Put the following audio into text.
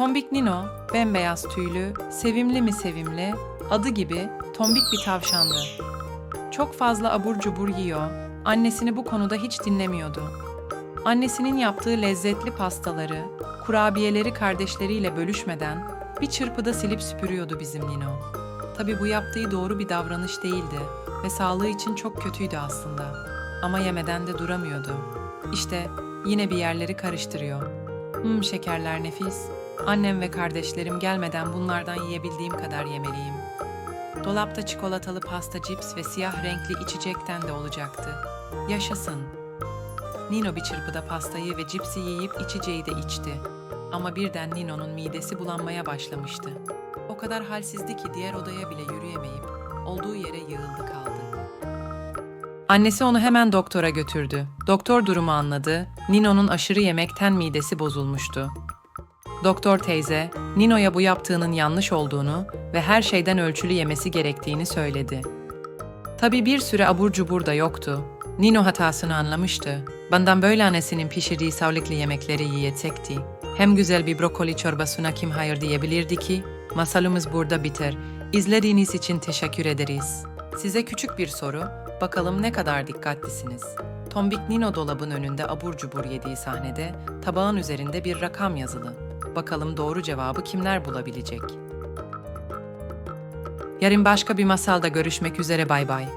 Tombik Nino, bembeyaz tüylü, sevimli mi sevimli, adı gibi tombik bir tavşandı. Çok fazla abur cubur yiyor, annesini bu konuda hiç dinlemiyordu. Annesinin yaptığı lezzetli pastaları, kurabiyeleri kardeşleriyle bölüşmeden bir çırpıda silip süpürüyordu bizim Nino. Tabi bu yaptığı doğru bir davranış değildi ve sağlığı için çok kötüydü aslında. Ama yemeden de duramıyordu. İşte yine bir yerleri karıştırıyor. Hmm şekerler nefis. Annem ve kardeşlerim gelmeden bunlardan yiyebildiğim kadar yemeliyim. Dolapta çikolatalı pasta cips ve siyah renkli içecekten de olacaktı. Yaşasın. Nino bir çırpıda pastayı ve cipsi yiyip içeceği de içti. Ama birden Nino'nun midesi bulanmaya başlamıştı. O kadar halsizdi ki diğer odaya bile yürüyemeyip olduğu yere yığıldı kaldı. Annesi onu hemen doktora götürdü. Doktor durumu anladı. Nino'nun aşırı yemekten midesi bozulmuştu. Doktor teyze, Nino'ya bu yaptığının yanlış olduğunu ve her şeyden ölçülü yemesi gerektiğini söyledi. Tabii bir süre abur cubur da yoktu. Nino hatasını anlamıştı. Benden böyle annesinin pişirdiği sağlıklı yemekleri yiyecekti. Hem güzel bir brokoli çorbasına kim hayır diyebilirdi ki? Masalımız burada biter. İzlediğiniz için teşekkür ederiz. Size küçük bir soru. Bakalım ne kadar dikkatlisiniz. Tombik Nino dolabın önünde abur cubur yediği sahnede tabağın üzerinde bir rakam yazılı. Bakalım doğru cevabı kimler bulabilecek? Yarın başka bir masalda görüşmek üzere bay bay.